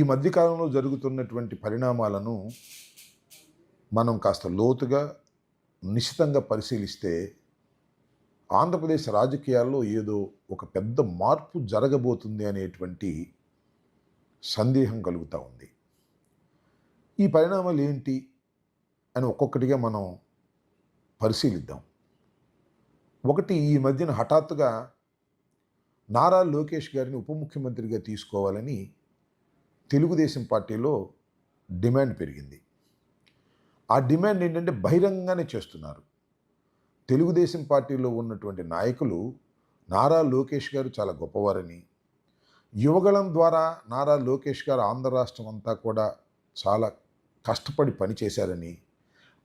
ఈ మధ్యకాలంలో జరుగుతున్నటువంటి పరిణామాలను మనం కాస్త లోతుగా నిశితంగా పరిశీలిస్తే ఆంధ్రప్రదేశ్ రాజకీయాల్లో ఏదో ఒక పెద్ద మార్పు జరగబోతుంది అనేటువంటి సందేహం కలుగుతూ ఉంది. ఈ పరిణామాలు ఏంటి అని ఒక్కొక్కటిగా మనం పరిశీలిద్దాం. ఒకటి ఈ మధ్యన హఠాత్తుగా నారా లోకేష్ గారిని ఉప ముఖ్యమంత్రిగా తీసుకోవాలని తెలుగుదేశం పార్టీలో డిమాండ్ పెరిగింది. ఆ డిమాండ్ ఏంటంటే బహిరంగంగానే చేస్తున్నారు. తెలుగుదేశం పార్టీలో ఉన్నటువంటి నాయకులు నారా లోకేష్ గారు చాలా గొప్పవారని యువగళం ద్వారా నారా లోకేష్ గారు ఆంధ్ర రాష్ట్రం అంతా కూడా చాలా కష్టపడి పనిచేశారని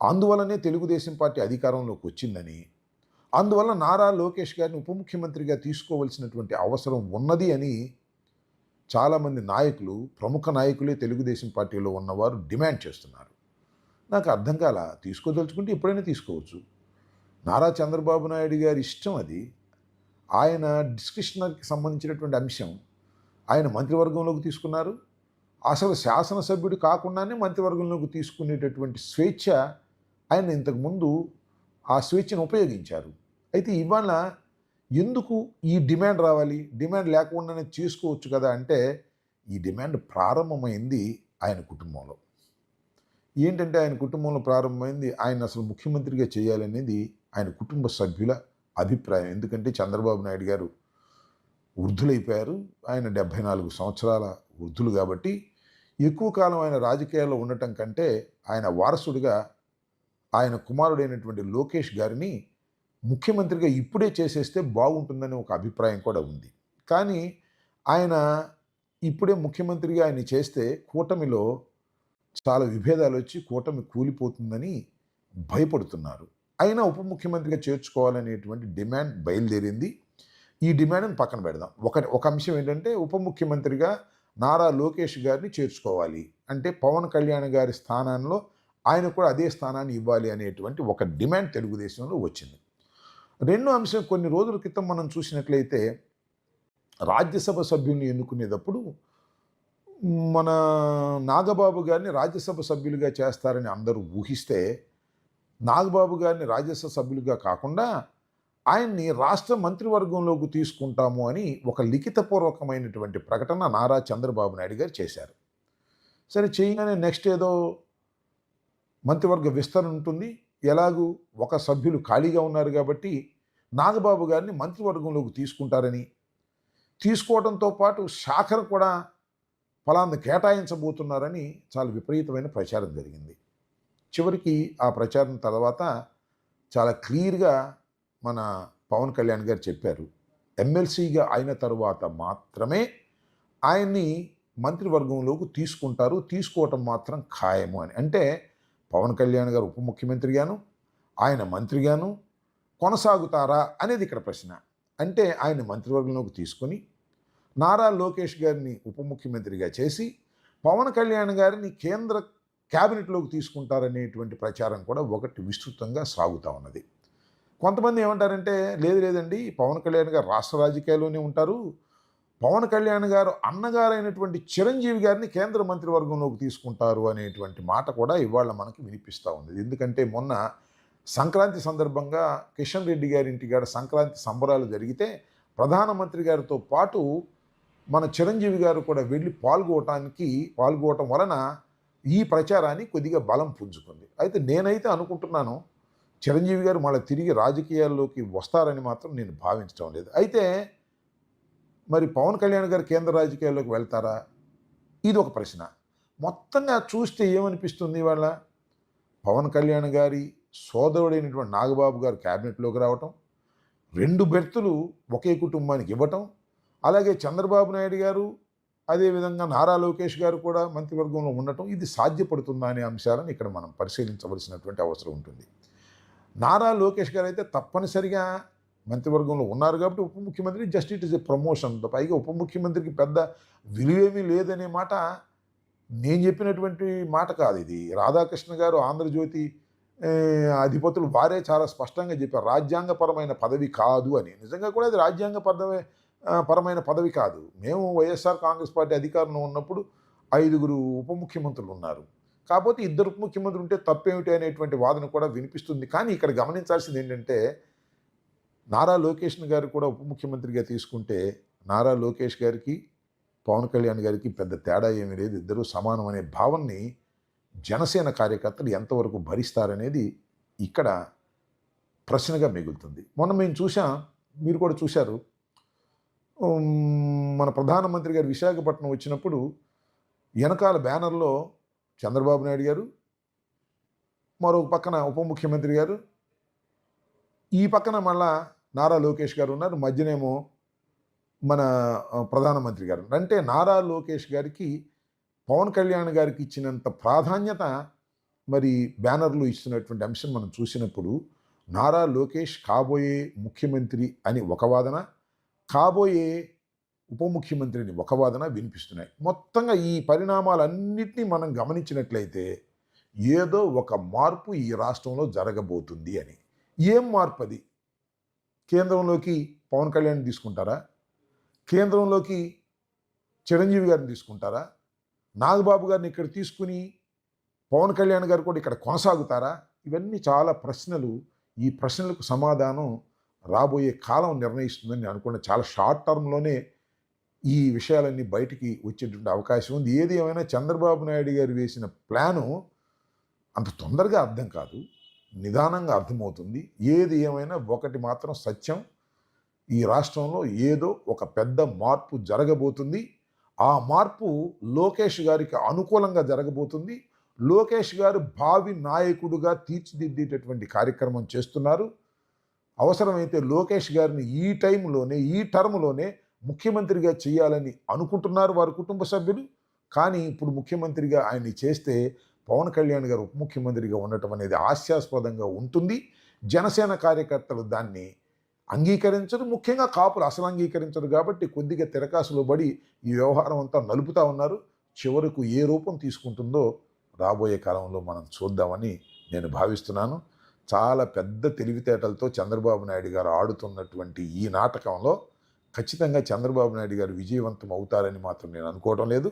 అందువలనే తెలుగుదేశం పార్టీ అధికారంలోకి వచ్చిందని అందువల్ల నారా లోకేష్ గారిని ఉప ముఖ్యమంత్రిగా తీసుకోవలసినటువంటి అవసరం ఉన్నది అని చాలామంది నాయకులు ప్రముఖ నాయకులే తెలుగుదేశం పార్టీలో ఉన్నవారు డిమాండ్ చేస్తున్నారు. నాకు అర్థం కాల? తీసుకోదలుచుకుంటే ఎప్పుడైనా తీసుకోవచ్చు. నారా చంద్రబాబు నాయుడు గారి ఇష్టం అది. ఆయన డిస్కషనర్కి సంబంధించినటువంటి అంశం. ఆయన మంత్రివర్గంలోకి తీసుకున్నారు. అసలు శాసనసభ్యుడు కాకుండానే మంత్రివర్గంలోకి తీసుకునేటటువంటి స్వేచ్ఛ ఆయన ఇంతకుముందు ఆ స్వేచ్ఛను ఉపయోగించారు. అయితే ఇవాళ ఎందుకు ఈ డిమాండ్ రావాలి? డిమాండ్ లేకుండానే చేసుకోవచ్చు కదా అంటే ఈ డిమాండ్ ప్రారంభమైంది ఆయన కుటుంబంలో. ఏంటంటే ఆయన కుటుంబంలో ప్రారంభమైంది? ఆయన అసలు ముఖ్యమంత్రిగా చేయాలనేది ఆయన కుటుంబ సభ్యుల అభిప్రాయం. ఎందుకంటే చంద్రబాబు నాయుడు గారు వృద్ధులైపోయారు. ఆయన డెబ్భై నాలుగు సంవత్సరాల వృద్ధులు కాబట్టి ఎక్కువ కాలం ఆయన రాజకీయాల్లో ఉండటం కంటే ఆయన వారసుడిగా ఆయన కుమారుడైనటువంటి లోకేష్ గారిని ముఖ్యమంత్రిగా ఇప్పుడే చేసేస్తే బాగుంటుందని ఒక అభిప్రాయం కూడా ఉంది. కానీ ఆయన ఇప్పుడే ముఖ్యమంత్రిగా ఆయన చేస్తే కూటమిలో చాలా విభేదాలు వచ్చి కూటమి కూలిపోతుందని భయపడుతున్నారు. అయినా ఉప ముఖ్యమంత్రిగా చేర్చుకోవాలనేటువంటి డిమాండ్ బయలుదేరింది. ఈ డిమాండ్ని పక్కన పెడదాం. ఒక ఒక అంశం ఏంటంటే ఉప ముఖ్యమంత్రిగా నారా లోకేష్ గారిని చేర్చుకోవాలి. అంటే పవన్ కళ్యాణ్ గారి స్థానంలో ఆయన కూడా అదే స్థానాన్ని ఇవ్వాలి అనేటువంటి ఒక డిమాండ్ తెలుగుదేశంలో వచ్చింది. రెండో అంశం కొన్ని రోజుల క్రితం మనం చూసినట్లయితే రాజ్యసభ సభ్యుల్ని ఎన్నుకునేటప్పుడు మన నాగబాబు గారిని రాజ్యసభ సభ్యులుగా చేస్తారని అందరూ ఊహిస్తే నాగబాబు గారిని రాజ్యసభ సభ్యులుగా కాకుండా ఆయన్ని రాష్ట్ర మంత్రివర్గంలోకి తీసుకుంటాము అని ఒక లిఖితపూర్వకమైనటువంటి ప్రకటన నారా చంద్రబాబు నాయుడు గారు చేశారు. సరే చేయగానే నెక్స్ట్ ఏదో మంత్రివర్గ విస్తరణ ఉంటుంది. ఎలాగూ ఒక సభ్యులు ఖాళీగా ఉన్నారు కాబట్టి నాగబాబు గారిని మంత్రివర్గంలోకి తీసుకుంటారని. తీసుకోవడంతో పాటు శాఖను కూడా ఫలాన్ని కేటాయించబోతున్నారని చాలా విపరీతమైన ప్రచారం జరిగింది. చివరికి ఆ ప్రచారం తర్వాత చాలా క్లియర్గా మన పవన్ కళ్యాణ్ గారు చెప్పారు. ఎమ్మెల్సీగా అయిన తర్వాత మాత్రమే ఆయన్ని మంత్రివర్గంలోకి తీసుకుంటారు. తీసుకోవటం మాత్రం ఖాయము అని. అంటే పవన్ కళ్యాణ్ గారు ఉప ముఖ్యమంత్రిగాను ఆయన మంత్రిగాను కొనసాగుతారా అనేది ఇక్కడ ప్రశ్న. అంటే ఆయన మంత్రివర్గంలోకి తీసుకొని నారా లోకేష్ గారిని ఉప ముఖ్యమంత్రిగా చేసి పవన్ కళ్యాణ్ గారిని కేంద్ర క్యాబినెట్లోకి తీసుకుంటారనేటువంటి ప్రచారం కూడా ఒకటి విస్తృతంగా సాగుతూ ఉన్నది. కొంతమంది ఏమంటారంటే లేదు లేదండి పవన్ కళ్యాణ్ గారు రాష్ట్ర రాజకీయాల్లోనే ఉంటారు పవన్ కళ్యాణ్ గారు అన్నగారైనటువంటి చిరంజీవి గారిని కేంద్ర మంత్రివర్గంలోకి తీసుకుంటారు అనేటువంటి మాట కూడా ఇవాళ మనకి వినిపిస్తూ ఉంది. ఎందుకంటే మొన్న సంక్రాంతి సందర్భంగా కిషన్ రెడ్డి గారి ఇంటికాడ సంక్రాంతి సంబరాలు జరిగితే ప్రధానమంత్రి గారితో పాటు మన చిరంజీవి గారు కూడా వెళ్ళి పాల్గొవటానికి పాల్గొవటం వలన ఈ ప్రచారాన్ని కొద్దిగా బలం పుంజుకుంది. అయితే నేనైతే అనుకుంటున్నాను చిరంజీవి గారు మళ్ళీ తిరిగి రాజకీయాల్లోకి వస్తారని మాత్రం నేను భావించడం లేదు. అయితే మరి పవన్ కళ్యాణ్ గారు కేంద్ర రాజకీయాల్లోకి వెళ్తారా? ఇది ఒక ప్రశ్న. మొత్తంగా చూస్తే ఏమనిపిస్తుంది ఇవాళ? పవన్ కళ్యాణ్ గారి సోదరుడైనటువంటి నాగబాబు గారు క్యాబినెట్లోకి రావటం రెండు బెర్తులు ఒకే కుటుంబానికి ఇవ్వటం అలాగే చంద్రబాబు నాయుడు గారు అదేవిధంగా నారా లోకేష్ గారు కూడా మంత్రివర్గంలో ఉండటం ఇది సాధ్యపడుతుందా అనే అంశాలను ఇక్కడ మనం పరిశీలించవలసినటువంటి అవసరం ఉంటుంది. నారా లోకేష్ గారు అయితే తప్పనిసరిగా మంత్రివర్గంలో ఉన్నారు కాబట్టి ఉప ముఖ్యమంత్రి just it is a promotion. పైగా ఉప ముఖ్యమంత్రికి పెద్ద విలువేమీ లేదనే మాట నేను చెప్పినటువంటి మాట కాదు ఇది. రాధాకృష్ణ గారు ఆంధ్రజ్యోతి అధిపతులు వారే చాలా స్పష్టంగా చెప్పారు. రాజ్యాంగపరమైన పదవి కాదు అని. నిజంగా కూడా అది రాజ్యాంగ పదవి పరమైన పదవి కాదు. మేము వైఎస్ఆర్ కాంగ్రెస్ పార్టీ అధికారంలో ఉన్నప్పుడు ఐదుగురు ఉప ముఖ్యమంత్రులు ఉన్నారు. కాకపోతే ఇద్దరు ఉప ముఖ్యమంత్రులు ఉంటే తప్పేమిటి అనేటువంటి వాదన కూడా వినిపిస్తుంది. కానీ ఇక్కడ గమనించాల్సింది ఏంటంటే నారా లోకేష్ గారు కూడా ఉప ముఖ్యమంత్రిగా తీసుకుంటే నారా లోకేష్ గారికి పవన్ కళ్యాణ్ గారికి పెద్ద తేడా ఏమీ లేదు. ఇద్దరూ సమానం అనే భావనని జనసేన కార్యకర్తలు ఎంతవరకు భరిస్తారనేది ఇక్కడ ప్రశ్నగా మిగులుతుంది. మొన్న మేము చూసాం మీరు కూడా చూశారు. మన ప్రధానమంత్రి గారు విశాఖపట్నం వచ్చినప్పుడు వెనకాల బ్యానర్లో చంద్రబాబు నాయుడు గారు మరో పక్కన ఉప ముఖ్యమంత్రి గారు ఈ పక్కన మళ్ళా నారా లోకేష్ గారు ఉన్నారు. మధ్యనేమో మన ప్రధానమంత్రి గారు అంటే నారా లోకేష్ గారికి పవన్ కళ్యాణ్ గారికి ఇచ్చినంత ప్రాధాన్యత మరి బ్యానర్లు ఇస్తున్నటువంటి అంశం మనం చూసినప్పుడు నారా లోకేష్ కాబోయే ముఖ్యమంత్రి అని ఒక వాదన కాబోయే ఉప ముఖ్యమంత్రిని ఒక వాదన వినిపిస్తున్నాయి. మొత్తంగా ఈ పరిణామాలన్నింటినీ మనం గమనించినట్లయితే ఏదో ఒక మార్పు ఈ రాష్ట్రంలో జరగబోతుంది అని. ఏం మార్పు అది కేంద్రంలోకి పవన్ కళ్యాణ్ తీసుకుంటారా? కేంద్రంలోకి చిరంజీవి గారిని తీసుకుంటారా? నాగబాబు గారిని ఇక్కడ తీసుకుని పవన్ కళ్యాణ్ గారు కూడా ఇక్కడ కొనసాగుతారా? ఇవన్నీ చాలా ప్రశ్నలు. ఈ ప్రశ్నలకు సమాధానం రాబోయే కాలం నిర్ణయిస్తుందని నేను అనుకున్న. చాలా షార్ట్ టర్మ్లోనే ఈ విషయాలన్నీ బయటికి వచ్చేటువంటి అవకాశం ఉంది. ఏది ఏమైనా చంద్రబాబు నాయుడు గారు వేసిన ప్లాను అంత తొందరగా అర్థం కాదు. నిదానంగా అర్థమవుతుంది. ఏది ఏమైనా ఒకటి మాత్రం సత్యం. ఈ రాష్ట్రంలో ఏదో ఒక పెద్ద మార్పు జరగబోతుంది. ఆ మార్పు లోకేష్ గారికి అనుకూలంగా జరగబోతుంది. లోకేష్ గారు భావి నాయకుడుగా తీర్చిదిద్దేటటువంటి కార్యక్రమం చేస్తున్నారు. అవసరమైతే లోకేష్ గారిని ఈ టైంలోనే ఈ టర్మ్లోనే ముఖ్యమంత్రిగా చేయాలని అనుకుంటున్నారు వారి కుటుంబ సభ్యులు. కానీ ఇప్పుడు ముఖ్యమంత్రిగా ఆయన్ని చేస్తే పవన్ కళ్యాణ్ గారు ఉప ముఖ్యమంత్రిగా ఉండటం అనేది హాస్యాస్పదంగా ఉంటుంది. జనసేన కార్యకర్తలు దాన్ని అంగీకరించరు. ముఖ్యంగా కాపులు అసలు అంగీకరించరు కాబట్టి కొద్దిగా తిరకాసులో పడి ఈ వ్యవహారం అంతా నలుపుతా ఉన్నారు. చివరకు ఏ రూపం తీసుకుంటుందో రాబోయే కాలంలో మనం చూద్దామని నేను భావిస్తున్నాను. చాలా పెద్ద తెలివితేటలతో చంద్రబాబు నాయుడు గారు ఆడుతున్నటువంటి ఈ నాటకంలో ఖచ్చితంగా చంద్రబాబు నాయుడు గారు విజయవంతం అవుతారని మాత్రం నేను అనుకోవడం లేదు.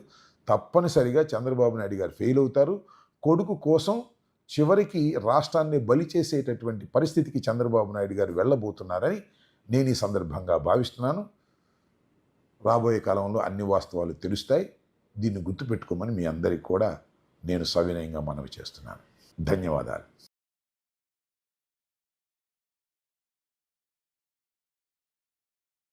తప్పనిసరిగా చంద్రబాబు నాయుడు గారు ఫెయిల్ అవుతారు. కొడుకు కోసం చివరికి రాష్ట్రాన్ని బలి చేసేటటువంటి పరిస్థితికి చంద్రబాబు నాయుడు గారు వెళ్ళబోతున్నారని నేను ఈ సందర్భంగా భావిస్తున్నాను. రాబోయే కాలంలో అన్ని వాస్తవాలు తెలుస్తాయి. దీన్ని గుర్తుపెట్టుకోమని మీ అందరికీ కూడా నేను సవినయంగా మనవి చేస్తున్నాను. ధన్యవాదాలు.